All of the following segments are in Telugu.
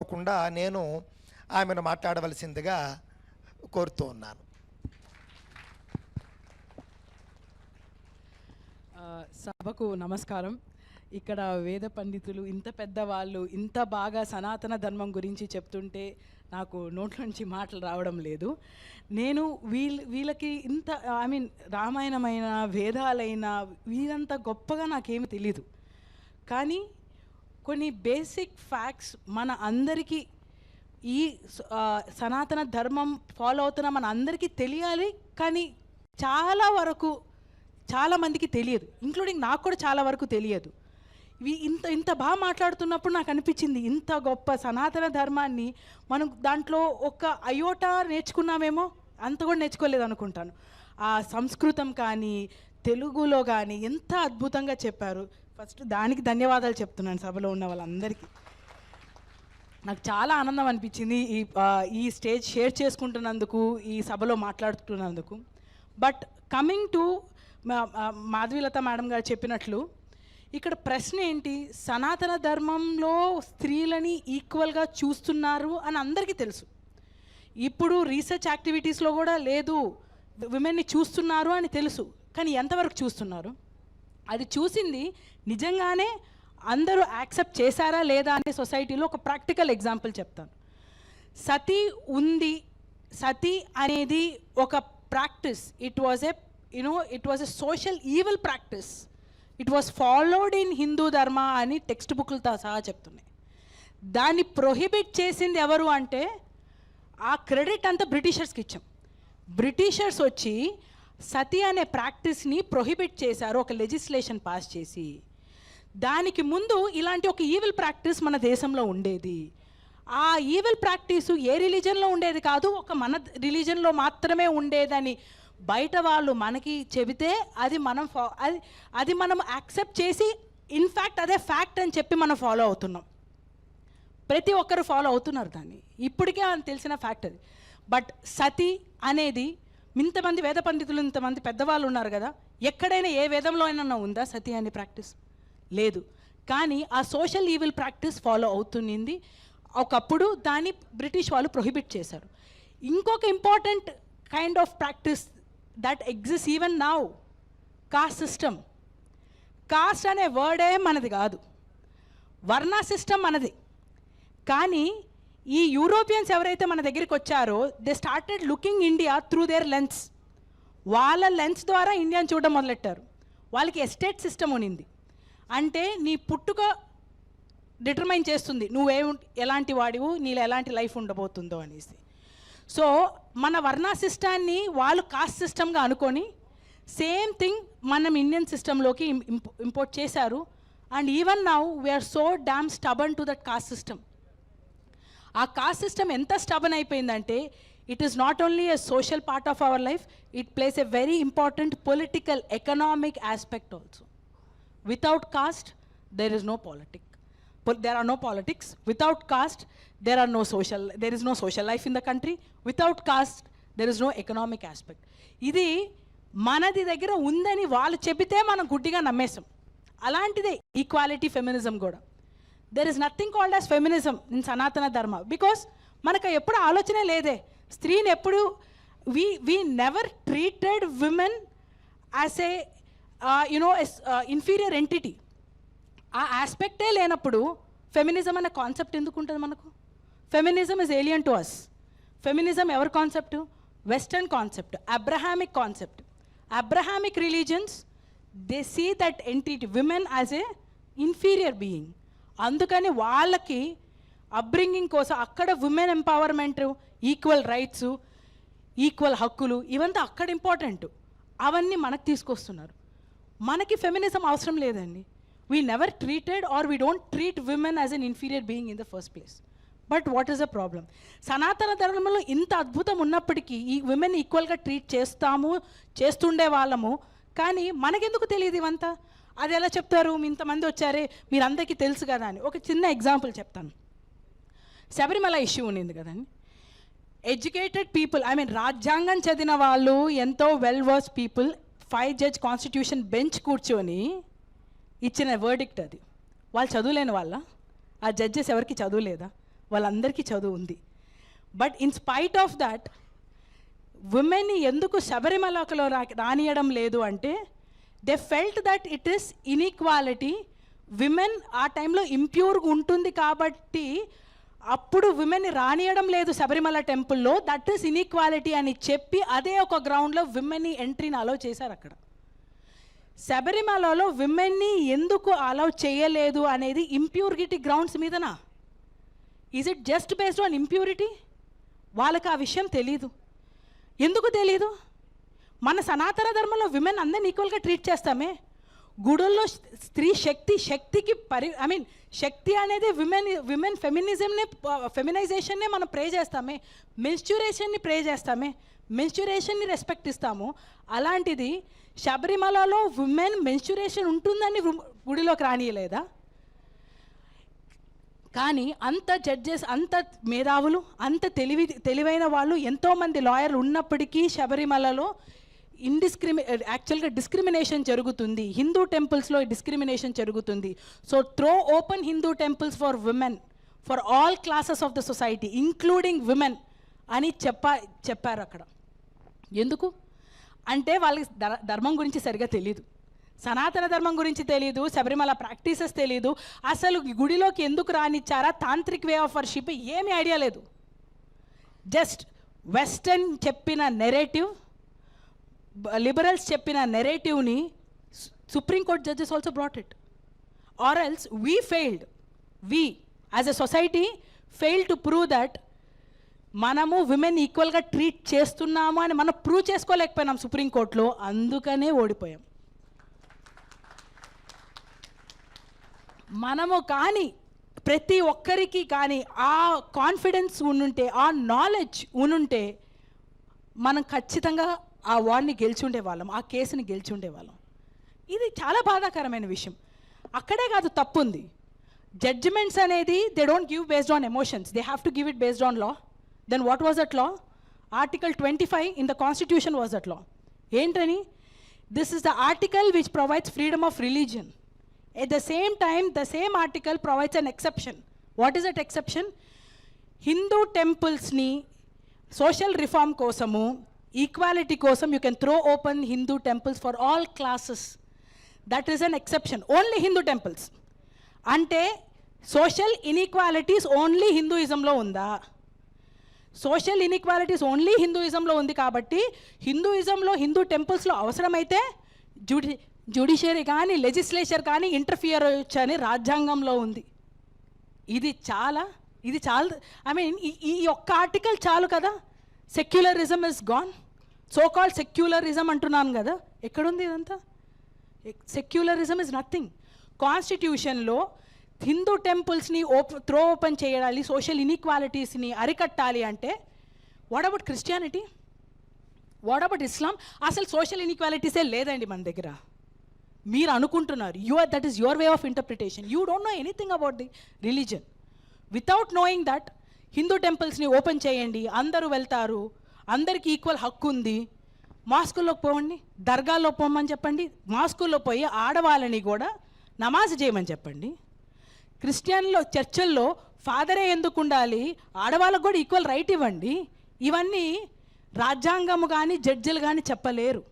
కాకుండా నేను ఆమెను మాట్లాడవలసిందిగా కోరుతూ ఉన్నాను. సభకు నమస్కారం. ఇక్కడ వేద పండితులు ఇంత పెద్దవాళ్ళు ఇంత బాగా సనాతన ధర్మం గురించి చెప్తుంటే నాకు నోట్ల నుంచి మాటలు రావడం లేదు. నేను వీళ్ళ వీళ్ళకి ఇంత ఐ మీన్ రామాయణమైన వేదాలైన వీరంత గొప్పగా నాకేమి తెలీదు. కానీ కొన్ని బేసిక్ ఫ్యాక్ట్స్ మన అందరికీ ఈ సనాతన ధర్మం ఫాలో అవుతున్న మన అందరికీ తెలియాలి కానీ చాలా వరకు చాలామందికి తెలియదు. ఇంక్లూడింగ్ నాకు కూడా చాలా వరకు తెలియదు. ఇవి ఇంత ఇంత బాగా మాట్లాడుతున్నప్పుడు నాకు అనిపించింది ఇంత గొప్ప సనాతన ధర్మాన్ని మనం దాంట్లో ఒక అయోటా నేర్చుకున్నామేమో? అంత కూడా నేర్చుకోలేదు అనుకుంటాను. ఆ సంస్కృతం కానీ తెలుగులో కానీ ఎంత అద్భుతంగా చెప్పారు. ఫస్ట్ దానికి ధన్యవాదాలు చెప్తున్నాను సభలో ఉన్న వాళ్ళందరికీ. నాకు చాలా ఆనందం అనిపించింది ఈ ఈ స్టేజ్ షేర్ చేసుకుంటున్నందుకు ఈ సభలో మాట్లాడుతున్నందుకు. But coming to Madhavilatha madam గారు చెప్పినట్లు ఇక్కడ ప్రశ్న ఏంటి? సనాతన ధర్మంలో స్త్రీలని ఈక్వల్గా చూస్తున్నారు అని అందరికీ తెలుసు. ఇప్పుడు రీసెర్చ్ యాక్టివిటీస్లో కూడా లేదు విమెన్ని చూస్తున్నారు అని తెలుసు. కానీ ఎంతవరకు చూస్తున్నారు? అది చూసింది నిజంగానే అందరూ యాక్సెప్ట్ చేశారా లేదా అనే సొసైటీలో ఒక ప్రాక్టికల్ ఎగ్జాంపుల్ చెప్తాను. సతీ ఉంది సతీ అనేది ఒక practice. It was a you know it was a social evil practice it was followed in Hindu dharma అని టెక్స్ట్ బుక్లతో సహా చెప్తున్నాయి. దాన్ని ప్రొహిబిట్ చేసింది ఎవరు అంటే ఆ క్రెడిట్ అంతా బ్రిటిషర్స్కి ఇచ్చాం. బ్రిటిషర్స్ వచ్చి సతీ అనే ప్రాక్టీస్ని ప్రొహిబిట్ చేశారు ఒక లెజిస్లేషన్ పాస్ చేసి. దానికి ముందు ఇలాంటి ఒక ఈవిల్ ప్రాక్టీస్ మన దేశంలో ఉండేది. ఆ ఈవిల్ ప్రాక్టీసు ఏ రిలీజన్లో ఉండేది కాదు ఒక మన రిలీజన్లో మాత్రమే ఉండేదని బయట వాళ్ళు మనకి చెబితే అది మనం ఫా అది అది మనం యాక్సెప్ట్ చేసి ఇన్ఫ్యాక్ట్ అదే ఫ్యాక్ట్ అని చెప్పి మనం ఫాలో అవుతున్నాం. ప్రతి ఒక్కరు ఫాలో అవుతున్నారు దాన్ని. ఇప్పటికే అని తెలిసిన ఫ్యాక్ట్ అది. బట్ సతి అనేది ఇంతమంది వేద పండితులు ఇంతమంది పెద్దవాళ్ళు ఉన్నారు కదా ఎక్కడైనా ఏ వేదంలో అయినా ఉందా సతి అనే ప్రాక్టీస్? లేదు. కానీ ఆ సోషల్ ఈవిల్ ప్రాక్టీస్ ఫాలో అవుతుంది ఒకప్పుడు దాన్ని బ్రిటిష్ వాళ్ళు ప్రొహిబిట్ చేశారు. ఇంకొక important kind of practice that exist even now caste system. Caste అనే వర్డే మనది కాదు. వర్ణ సిస్టమ్ మనది. కానీ ఈ యూరోపియన్స్ ఎవరైతే మన దగ్గరికి వచ్చారో they started looking India through their lens వాళ్ళ లెన్స్ ద్వారా ఇండియాని చూడడం మొదలెట్టారు. వాళ్ళకి ఎస్టేట్ సిస్టమ్ ఉనింది అంటే నీ పుట్టుక డిటర్మైన్ చేస్తుంది. నువ్వే ఎలాంటి వాడివు నీలో ఎలాంటి లైఫ్ ఉండబోతుందో అనేసి. సో మన వర్ణ సిస్టాన్ని వాళ్ళు కాస్ట్ సిస్టమ్గా అనుకొని సేమ్ థింగ్ మనం ఇండియన్ సిస్టంలోకి ఇంపోర్ట్ చేశారు. And even now we're so damn stubborn to that caste system ఆ కాస్ట్ సిస్టమ్ ఎంత స్టబన్ అయిపోయిందంటే it is not only a social part of our life it plays a very important political economic aspect also without caste there is no politic there are no politics without caste there are no social there is no social life in the country without caste there is no economic aspect ఇది మనది దగ్గర ఉందని వాళ్ళు చెబితే మనం గుడ్డిగా నమ్మేస్తాం అలాంటిదే ఈక్వాలిటీ ఫెమినిజం కూడా. There is nothing called as feminism in Sanatana Dharma because మనకు ఎప్పుడు ఆలోచనే లేదే స్త్రీని ఎప్పుడు we we never treated women as a you know inferior entity ఆ ఆస్పెక్టే లేనప్పుడు ఫెమినిజం అనే కాన్సెప్ట్ ఎందుకు ఉంటుంది మనకు? Feminism is alien to us feminism ఎవరి concept western concept Abrahamic concept Abrahamic religions they see that entity women as a inferior being అందుకని వాళ్ళకి అప్బ్రింగింగ్ కోసం అక్కడ women empowerment equal rights equal హక్కులు ఇవంతా అక్కడ ఇంపార్టెంట్ అవన్నీ మనకు తీసుకొస్తున్నారు. మనకి ఫెమినిజం అవసరం లేదండి. We never treated or we don't treat women as an inferior being in the first place but what is the problem Sanatana ధర్మంలో ఇంత అద్భుతం ఉన్నప్పటికీ ఈ విమెన్ ఈక్వల్గా ట్రీట్ చేస్తాము చేస్తుండే వాళ్ళము. కానీ మనకెందుకు తెలియదు ఇవంతా? అది ఎలా చెప్తారు? ఇంతమంది వచ్చారే మీరందరికీ తెలుసు కదా అని. ఒక చిన్న ఎగ్జాంపుల్ చెప్తాను. శబరిమల ఇష్యూ ఉండింది కదండి. ఎడ్యుకేటెడ్ పీపుల్ ఐ మీన్ రాజ్యాంగం చదివిన వాళ్ళు ఎంతో well versed people five judge constitution bench కూర్చొని ఇచ్చిన వర్డిక్ట్ అది. వాళ్ళు చదువులేని వాళ్ళ? ఆ జడ్జెస్ ఎవరికి చదువులేదా వాళ్ళందరికీ చదువు ఉంది. But in spite of that ఉమెన్ని ఎందుకు శబరిమలలో రా రానియడం లేదు అంటే they felt that it is inequality women ఆ టైంలో ఇంప్యూర్గా ఉంటుంది కాబట్టి అప్పుడు విమెన్ రానియడం లేదు శబరిమల టెంపుల్లో దట్ ఈస్ ఇన్ఈక్వాలిటీ అని చెప్పి అదే ఒక గ్రౌండ్లో విమెన్ని ఎంట్రీని అలో చేశారు అక్కడ. శబరిమలలో విమెన్ని ఎందుకు అలౌ చేయలేదు అనేది impurity grounds మీదనా? Is it just based on impurity వాళ్ళకి ఆ విషయం తెలీదు. ఎందుకు తెలీదు? మన సనాతన ధర్మంలో విమెన్ అందరిని ఈక్వల్గా ట్రీట్ చేస్తామే. గుడుల్లో స్త్రీ శక్తి శక్తికి పరి ఐ మీన్ శక్తి అనేది విమెన్ విమెన్ ఫెమినిజంనే ఫెమినైజేషన్నే మనం ప్రే చేస్తామే. మెన్స్చురేషన్ని ప్రే చేస్తామే. మెన్స్చురేషన్ని రెస్పెక్ట్ ఇస్తాము. అలాంటిది శబరిమలలో విమెన్ మెన్స్చురేషన్ ఉంటుందని గుడిలోకి రానియలేదా? కానీ అంత జడ్జెస్ అంత మేధావులు అంత తెలివి తెలివైన వాళ్ళు ఎంతోమంది లాయర్లు ఉన్నప్పటికీ శబరిమలలో ఇండిస్క్రిమి యాక్చువల్గా డిస్క్రిమినేషన్ జరుగుతుంది. హిందూ టెంపుల్స్లో డిస్క్రిమినేషన్ జరుగుతుంది. So throw open Hindu temples for women for all classes of the society including women అని చెప్పా చెప్పారు అక్కడ. ఎందుకు? అంటే వాళ్ళకి ధర్మం గురించి సరిగా తెలియదు సనాతన ధర్మం గురించి తెలియదు శబరిమల ప్రాక్టీసెస్ తెలియదు అసలు గుడిలోకి ఎందుకు రానిచ్చారా? తాంత్రిక్ వే ఆఫ్ వర్షిప్ ఏమీ ఐడియా లేదు. జస్ట్ వెస్టర్న్ చెప్పిన నెరేటివ్ లిబరల్స్ చెప్పిన నెరేటివ్ని supreme court judges also brought it or else we failed we as a society fail to prove that మనము విమెన్ ఈక్వల్గా ట్రీట్ చేస్తున్నాము అని మనం ప్రూవ్ చేసుకోలేకపోయినాం సుప్రీంకోర్టులో అందుకనే ఓడిపోయాం. మనము కానీ ప్రతి ఒక్కరికి కానీ ఆ కాన్ఫిడెన్స్ ఉనుంటే ఆ నాలెడ్జ్ ఉనుంటే మనం ఖచ్చితంగా ఆ వార్ని గెలిచి ఉండేవాళ్ళం ఆ కేసుని గెలిచి ఉండేవాళ్ళం ఇది చాలా బాధాకరమైన విషయం. అక్కడే కాదు తప్పు ఉంది జడ్జిమెంట్స్ అనేది they don't give based on emotions they have to give it based on law then what was at law article twenty five in the constitution was at law ఏంటని this is the article which provides freedom of religion at the same time the same article provides an exception what is at exception Hindu టెంపుల్స్ని social reform కోసము ఈక్వాలిటీ కోసం you can throw open Hindu temples for all classes that is an exception only Hindu temples అంటే సోషల్ ఇన్ఈక్వాలిటీస్ ఓన్లీ హిందూయిజంలో ఉందా? సోషల్ ఇన్ఈక్వాలిటీస్ ఓన్లీ హిందూయిజంలో ఉంది కాబట్టి హిందూయిజంలో హిందూ టెంపుల్స్లో అవసరమైతే జుడి జ్యుడిషియరీ కానీ లెజిస్లేచర్ కానీ ఇంటర్ఫియర్ అని రాజ్యాంగంలో ఉంది. ఇది చాలా ఇది చాలు ఐ మీన్ ఈ ఒక్క ఆర్టికల్ చాలు కదా? Secularism is gone so called secularism అంటున్నాను కదా. ఎక్కడుంది ఇదంతా? సెక్యులరిజం ఇస్ నథింగ్ కాన్స్టిట్యూషన్లో హిందూ టెంపుల్స్ని ఓప్ త్రో ఓపెన్ చేయాలి సోషల్ ఇన్ఈక్వాలిటీస్ని అరికట్టాలి అంటే what about Christianity what about Islam అసలు సోషల్ ఇన్ఈక్వాలిటీసే లేదండి మన దగ్గర. మీరు అనుకుంటున్నారు your that is your way of interpretation you don't know anything about the religion without knowing that Hindu టెంపుల్స్ని open చేయండి అందరూ వెళ్తారు అందరికీ ఈక్వల్ హక్కు ఉంది. మాస్కుల్లో పోవండి దర్గాల్లో పోమని చెప్పండి మాస్కుల్లో పోయి ఆడవాళ్ళని కూడా నమాజ్ చేయమని చెప్పండి. క్రిస్టియన్లో చర్చల్లో ఫాదరే ఎందుకు ఉండాలి? ఆడవాళ్ళకు కూడా ఈక్వల్ రైట్ ఇవ్వండి. ఇవన్నీ రాజ్యాంగము కానీ జడ్జిలు కానీ చెప్పలేరు.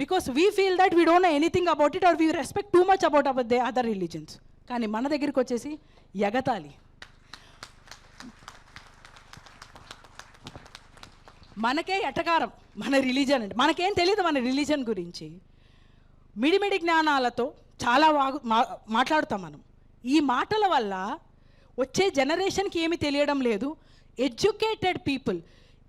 Because we feel that we don't know anything about it or we respect too much about about the other religions కానీ మన దగ్గరికి వచ్చేసి ఎగతాళి మనకే ఎటకారం మన రిలీజన్ అంటే మనకేం తెలియదు మన రిలీజన్ గురించి. మిడిమిడి జ్ఞానాలతో చాలా వాగు మా మాట్లాడుతాం మనం. ఈ మాటల వల్ల వచ్చే జనరేషన్కి ఏమి తెలియడం లేదు. ఎడ్యుకేటెడ్ పీపుల్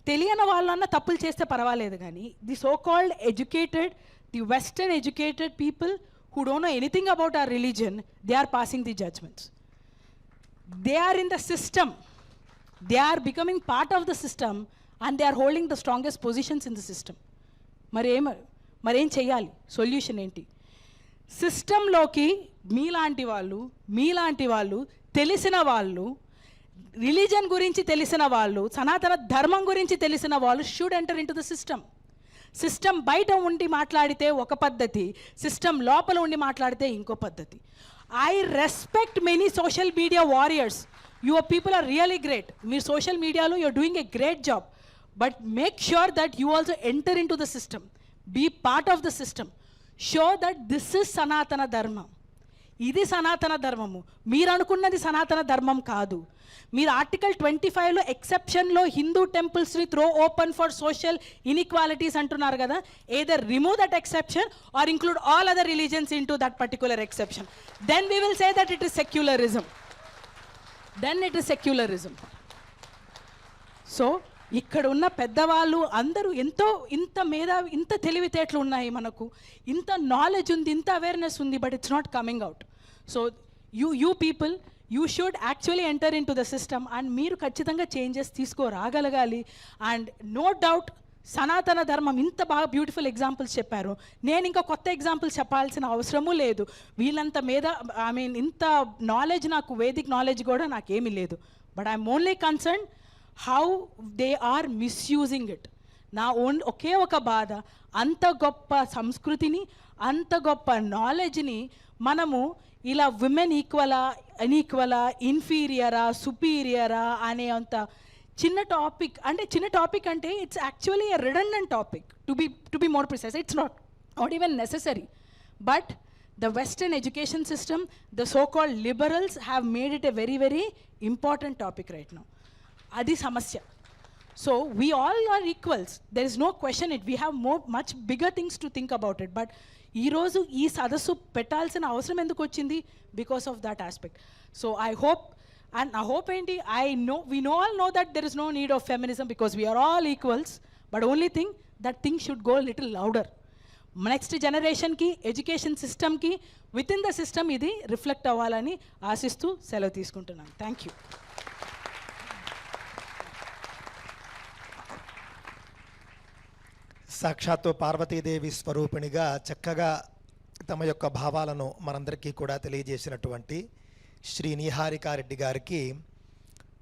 తెలియని వాళ్ళన్నా తప్పులు చేస్తే పర్వాలేదు కానీ the so called educated the western educated people who don't know anything about our religion they are passing the judgements. They are in the system. They are becoming part of the system. And they are holding the strongest positions in the system మరేం మరేం చేయాలి సొల్యూషన్ ఏంటి? సిస్టంలోకి మీలాంటి వాళ్ళు మీలాంటి వాళ్ళు తెలిసిన వాళ్ళు రిలీజన్ గురించి తెలిసిన వాళ్ళు సనాతన ధర్మం గురించి తెలిసిన వాళ్ళు should enter into the system system బయట ఉండి మాట్లాడితే ఒక పద్ధతి సిస్టమ్ లోపల ఉండి మాట్లాడితే ఇంకో పద్ధతి. I respect many social media warriors your people are really great మీరు సోషల్ మీడియాలో you're doing a great job but make sure that you also enter into the system be part of the system show that this is Sanatana Dharmam ఇది సనాతన ధర్మము. మీరు అనుకున్నది సనాతన ధర్మం కాదు. మీరు ఆర్టికల్ ట్వంటీ ఫైవ్లో ఎక్సెప్షన్లో Hindu టెంపుల్స్ని throw open for social inequalities అంటున్నారు కదా. Either remove that exception or include all other religions into that particular exception then we will say that it is secularism then it is secularism so ఇక్కడ ఉన్న పెద్దవాళ్ళు అందరూ ఎంతో ఇంత మీద ఇంత తెలివితేటలు ఉన్నాయి మనకు. ఇంత నాలెడ్జ్ ఉంది ఇంత అవేర్నెస్ ఉంది but it's not coming out so you you people you should actually enter into the system and మీరు ఖచ్చితంగా changes తీసుకురాగలగాలి. And no doubt Sanatana Dharmam ఇంత బాగా బ్యూటిఫుల్ ఎగ్జాంపుల్స్ చెప్పారు. నేను ఇంకా కొత్త ఎగ్జాంపుల్స్ చెప్పాల్సిన అవసరమూ లేదు. వీళ్ళంత మీద ఐ మీన్ ఇంత నాలెడ్జ్ నాకు వేదిక్ నాలెడ్జ్ కూడా నాకేమీ లేదు. But I'm only concern how they are misusing it నా ఓన్ ఒకే ఒక బాధ అంత గొప్ప సంస్కృతిని అంత గొప్ప నాలెడ్జ్ని మనము ఇలా విమెన్ ఈక్వలా అన్ఈక్వలా ఇన్ఫీరియరా సుపీరియరా అనే అంత చిన్న టాపిక్ అంటే చిన్న టాపిక్ అంటే it's actually a redundant topic to be to be more precise it's not not even necessary but the western education system the so-called liberals have made it a very very important topic right now. అది సమస్య. So we all are equals there is no question it we have more much bigger things to think about it but ఈరోజు ఈ సదస్సు పెట్టాల్సిన అవసరం ఎందుకు వచ్చింది? Because of that aspect so I hope and I hope ఏంటి? I know we know all know that there is no need of feminism because we're all equals but only thing that thing should go little louder next జనరేషన్కి ఎడ్యుకేషన్ సిస్టమ్కి విత్ ఇన్ ద సిస్టమ్ ఇది రిఫ్లెక్ట్ అవ్వాలని ఆశిస్తూ సెలవు తీసుకుంటున్నాను. థ్యాంక్ యూ సాక్షాత్తు పార్వతీదేవి స్వరూపిణిగా చక్కగా తమ యొక్క భావాలను మనందరికీ కూడా తెలియజేసినటువంటి శ్రీ నీహారికారెడ్డి గారికి